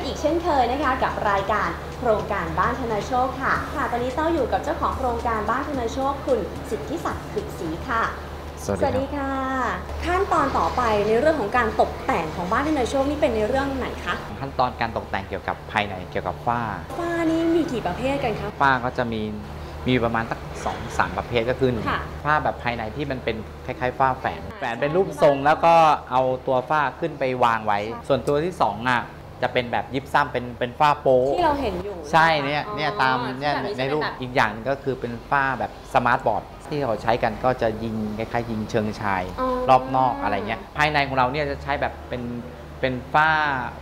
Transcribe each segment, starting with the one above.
กันอีกเช่นเคยนะคะกับรายการโครงการบ้านธนาโชคค่ะ ค่ะ ตอนนี้เต้าอยู่กับเจ้าของโครงการบ้านธนาโชคคุณสิทธิศักดิ์ฝึกศรีค่ะ สวัสดีครับค่ะ ขั้นตอนต่อไปในเรื่องของการตกแต่งของบ้านธนาโชคนี่เป็นในเรื่องไหนคะขั้นตอนการตกแต่งเกี่ยวกับภายในเกี่ยวกับฝ้า ฝ้านี่มีกี่ประเภทกันคะฝ้าก็จะมีมีประมาณสักสองสามประเภทก็คือหนึ่งค่ะฝ้าแบบภายในที่มันเป็นคล้ายๆฝ้าแฝนค่ะแฝนเป็นรูปทรงแล้วก็เอาตัวฝ้าขึ้นไปวางไว้ ส่วนตัวที่สองอะ จะเป็นแบบยิบซ้ำเป็นเป็นฝ้าโป๊ะที่เราเห็นอยู่ใช่เนี่ยอ๋อเนี่ยตามเนี่ยแบบในรูปจะเป็แบบอีกอย่างหนึงก็คือเป็นฝ้าแบบสมาร์ทบอร์ดที่เขาใช้กันก็จะยิงคล้ายๆยิงเชิงชายอ๋อรอบนอกอะไรเงี้ยภายในของเราเนี่ยจะใช้แบบเป็นเป็นฝ้า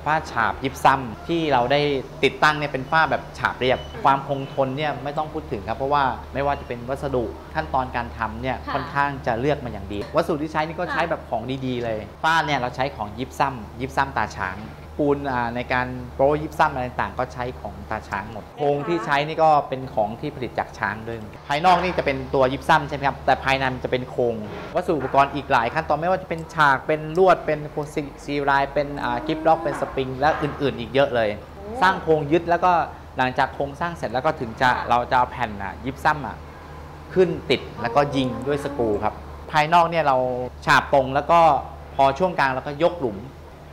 ฝ้าฉาบยิบซ้ำที่เราได้ติดตั้งเนี่ยเป็นฝ้าแบบฉาบเรียบ ความคงทนเนี่ยไม่ต้องพูดถึงครับ เพราะว่าไม่ว่าจะเป็นวัสดุขั้นตอนการทำเนี่ยค่ะค่อนข้างจะเลือกมาอย่างดี วัสดุที่ใช้นี่ก็ใช้แบบของดีๆเลย ฝ้าเนี่ยเราใช้ของยิบซ้ำยิบซ้ำตาช้าง ปูนอ่าในการโปรยิบซ้ำอะไรต่างๆก็ใช้ของตาช้างหมดโครงที่ใช้นี่ก็เป็นของที่ผลิตจากช้างด้วยภายนอกนี่จะเป็นตัวยิบซ้ำใช่ไหมครับแต่ภายในมันจะเป็นโครงวัสดุอุปกรณ์อีกหลายขั้นตอนไม่ว่าจะเป็นฉากเป็นลวดเป็นโคซีซีลายเป็นอ่ากิฟล็อกเป็นสปริงและอื่น ๆ อีกเยอะเลย สร้างโครงยึดแล้วก็หลังจากโครงสร้างเสร็จแล้วก็ถึงจะเราจะเอาแผ่นอะยิบซ้ำอะขึ้นติดแล้วก็ยิงด้วยสกรูครับ ภายนอกเนี่ยเราฉาบตรงแล้วก็พอช่วงกลางเราก็ยกหลุม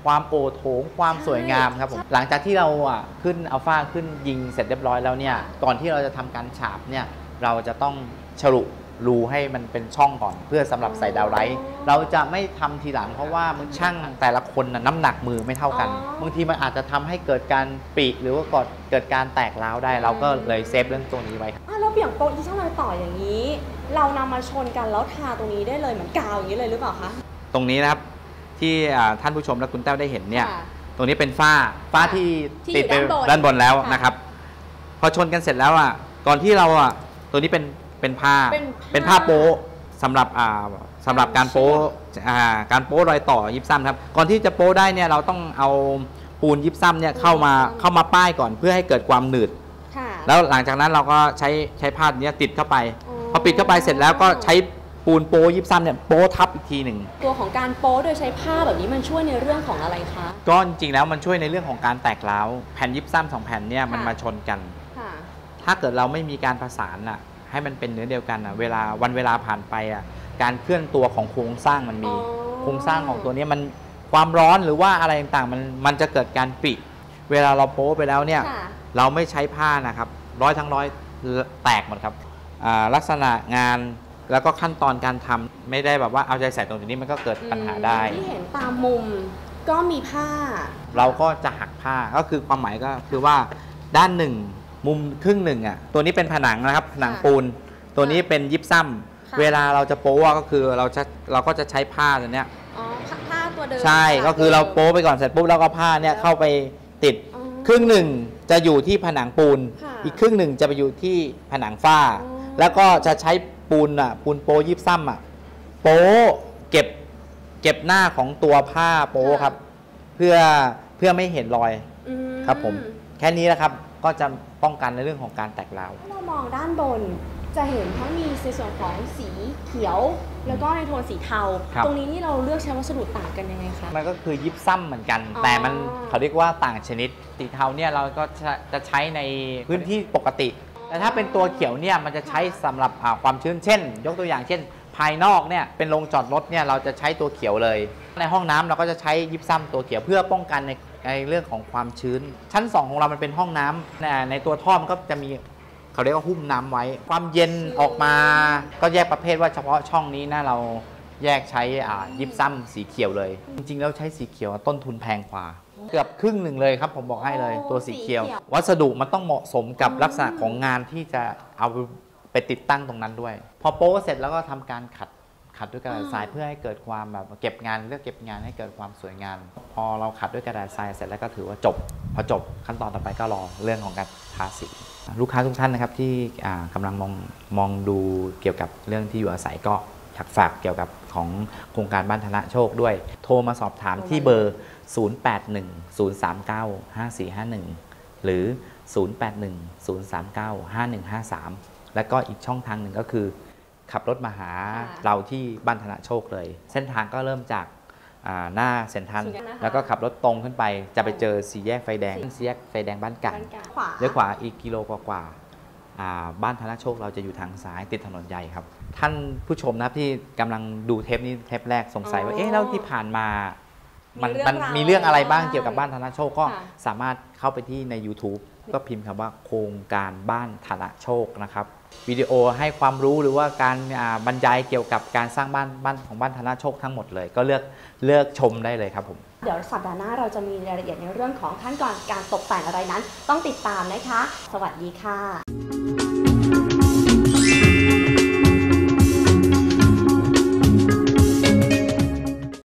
ความโอโถงความสวยงามครับผมหลังจากที่เราอะขึ้นอัลฟาขึ้นยิงเสร็จเรียบร้อยแล้วเนี่ยก่อนที่เราจะทำการฉาบเนี่ยเราจะต้องฉลุรูให้มันเป็นช่องก่อน เพื่อสำหรับใส่ดาวไลท์เราจะไม่ทำทีหลังเพราะว่ามันช่างแต่ละคนน่ะน้ำหนักมือไม่เท่ากันอ๋อบางทีมันอาจจะทำให้เกิดการปีหรือว่าเกิดเกิดการแตกร้าวได้ เราก็เลยเซฟเรื่องตรงนี้ไว้ครับอะแล้วอย่างโป๊ะที่ช่างรอยต่ออย่างนี้ เรานำมาชนกันแล้วทาตรงนี้ได้เลยเหมือนกาวอย่างนี้เลยหรือเปล่าคะตรงนี้นะครับ ที่อ่าท่านผู้ชมและคุณแต้วได้เห็นเนี่ยค่ะตรงนี้เป็นฝ้าฝ้าที่ที่ติดไปอยู่ด้านบนด้านบนแล้วค่ะนะครับ พอชนกันเสร็จแล้วอะก่อนที่เราอะตัวนี้เป็นเป็นผ้าเป็นเป็นผ้าโป๊ะสำหรับอ่าสำหรับการโป๊ะอ่าการโป๊ะรอยต่อยิบซ้ำครับ ก่อนที่จะโป๊ะได้เนี่ยเราต้องเอาปูนยิบซ้ำเนี่ยเข้ามาเข้ามาป้ายก่อนเพื่อให้เกิดความหนืดค่ะแล้วหลังจากนั้นเราก็ใช้ใช้ผ้าเนี้ยติดเข้าไปอ๋อพอปิดเข้าไปเสร็จแล้วก็ใช้ ปูนโป๊ยิบซ้ำเนี่ยโป๊ทับอีกทีหนึ่งตัวของการโป๊โดยใช้ผ้าแบบนี้มันช่วยในเรื่องของอะไรคะ ก็จริงๆแล้วมันช่วยในเรื่องของการแตกร้าวแผ่นยิบซ้ำสองแผ่นเนี่ยมันค่ะมาชนกันค่ะถ้าเกิดเราไม่มีการประสานอะให้มันเป็นเนื้อเดียวกันอะเวลาวันเวลาผ่านไปอะการเคลื่อนตัวของโครงสร้างมันมีอ๋อโครงสร้างของตัวเนี้ยมันความร้อนหรือว่าอะไรต่างๆมันมันจะเกิดการปริเวลาเราโป๊ไปแล้วเนี่ยค่ะเราไม่ใช้ผ้านะครับ ร้อยทั้งร้อยแตกหมดครับอ่าลักษณะงาน แล้วก็ขั้นตอนการทำไม่ได้แบบว่าเอาใจใส่ตรงนี้มันก็เกิดปัญหาได้ ที่เห็นตามมุมก็มีผ้า เราก็จะหักผ้าก็คือความหมายก็คือว่าด้านหนึ่งมุมครึ่งหนึ่งอะตัวนี้เป็นผนังนะครับผนังค่ะปูน ตัวนี้เป็นยิบซ้ำค่ะเวลาเราจะโป๊ะก็คือเราจะเราก็จะใช้ผ้าตัวเนี้ยอ๋อผ้าผ้าตัวเดิมใช่ค่ะก็คือเราโป๊ะไปก่อนเสร็จปุ๊บแล้วก็ผ้าเนี่ยเข้าไปติดอ๋อครึ่งหนึ่งจะอยู่ที่ผนังปูนค่ะอีกครึ่งหนึ่งจะไปอยู่ที่ผนังฝ้าอ๋อแล้วก็จะใช้ ปูนอะปูนโป๊ยิบซ้ำอะ โป๊เก็บเก็บหน้าของตัวผ้าโป๊ครับ เพื่อเพื่อไม่เห็นรอยอืครับผมแค่นี้นะครับก็จะป้องกันในเรื่องของการแตกร้าวถ้าเรามองด้านบนจะเห็นทั้งมีในส่วนของสีเขียว แล้วก็ในโทนสีเทาครับตรงนี้นี่เราเลือกใช้วัสดุต่างกันยังไงคะ มันก็คือยิบซ้ำเหมือนกันอ๋อแต่มันเขาเรียกว่าต่างชนิด สีเทาเนี่ยเราก็จะจะใช้ในพื้นที่ปกติ แต่ถ้าเป็นตัวเขียวเนี่ยมันจะใช้สำหรับความชื้นเช่น ยกตัวอย่างเช่น ภายนอกเนี่ยเป็นโรงจอดรถเนี่ยเราจะใช้ตัวเขียวเลย ในห้องน้ำเราก็จะใช้ยิบซ้ำตัวเขียวเพื่อป้องกันในในเรื่องของความชื้น ชั้น 2 ของเรามันเป็นห้องน้ำในในตัวท่อมันก็จะมีเขาเรียกว่าหุ้มน้ำไว้ ความเย็นออกมา ก็แยกประเภทว่าเฉพาะช่องนี้นะเราแยกใช้ยิบซ้ำสีเขียวเลย จริงๆแล้วใช้สีเขียวต้นทุนแพงกว่า เกือบครึ่งหนึ่งเลยครับ ผมบอกให้เลยโอ้ตัวสีเขียว สีเขียว วัสดุมันต้องเหมาะสมกับอืมลักษณะของงานที่จะเอาไปติดตั้งตรงนั้นด้วย พอโป๊เสร็จแล้วก็ทำการขัดขัดด้วยกระดาษทรายเพื่อให้เกิดความแบบเก็บงานเลือกเก็บงานให้เกิดความสวยงาม พอเราขัดด้วยกระดาษทรายเสร็จแล้วก็ถือว่าจบ พอจบขั้นตอนต่อไปก็รอเรื่องของการทาสีลูกค้าทุกท่านนะครับที่อ่ากำลังมองมองดูเกี่ยวกับเรื่องที่อยู่อาศัยก็ อยากฝากเกี่ยวกับของโครงการบ้านธนะโชคด้วย โทรมาสอบถามที่เบอร์ 0810395451 หรือ 0810395153 แล้วก็อีกช่องทางหนึ่งก็คือ ขับรถมาหาค่ะเราที่บ้านธนะโชคเลย เส้นทางก็เริ่มจากอ่าหน้าเซ็นทรัลสี่แยกนะคะแล้วก็ขับรถตรงขึ้นไป จะไปเจอสี่แยกไฟแดงสี่แยกไฟแดงบ้านกลางบ้านกลางขวาเลี้ยวขวาอีกกิโลกว่าๆอ่าบ้านธนโชคเราจะอยู่ทางซ้ายติดถนนใหญ่ครับ ท่านผู้ชมนะครับที่กำลังดูเทปนี้เทปแรกสงสัยว่า อ๋อเอ๊ะแล้วที่ผ่านมา มันมีเรื่องมันราวมีเรื่องอะไรบ้างอะไรบ้างเกี่ยวกับบ้านธนโชคก็ค่ะสามารถเข้าไปที่ใน YouTube ก็พิมพ์คำว่าโครงการบ้านธนโชคนะครับวิดีโอให้ความรู้หรือว่าการอ่าบรรยายเกี่ยวกับการสร้างบ้านบ้านของบ้านธนโชคทั้งหมดเลย ก็เลือกเลือกชมได้เลยครับผม เดี๋ยวสัปดาห์หน้าเราจะมีรายละเอียดในเรื่องของขั้นตอนการตกแต่งอะไรนั้น ต้องติดตามนะคะ สวัสดีค่ะ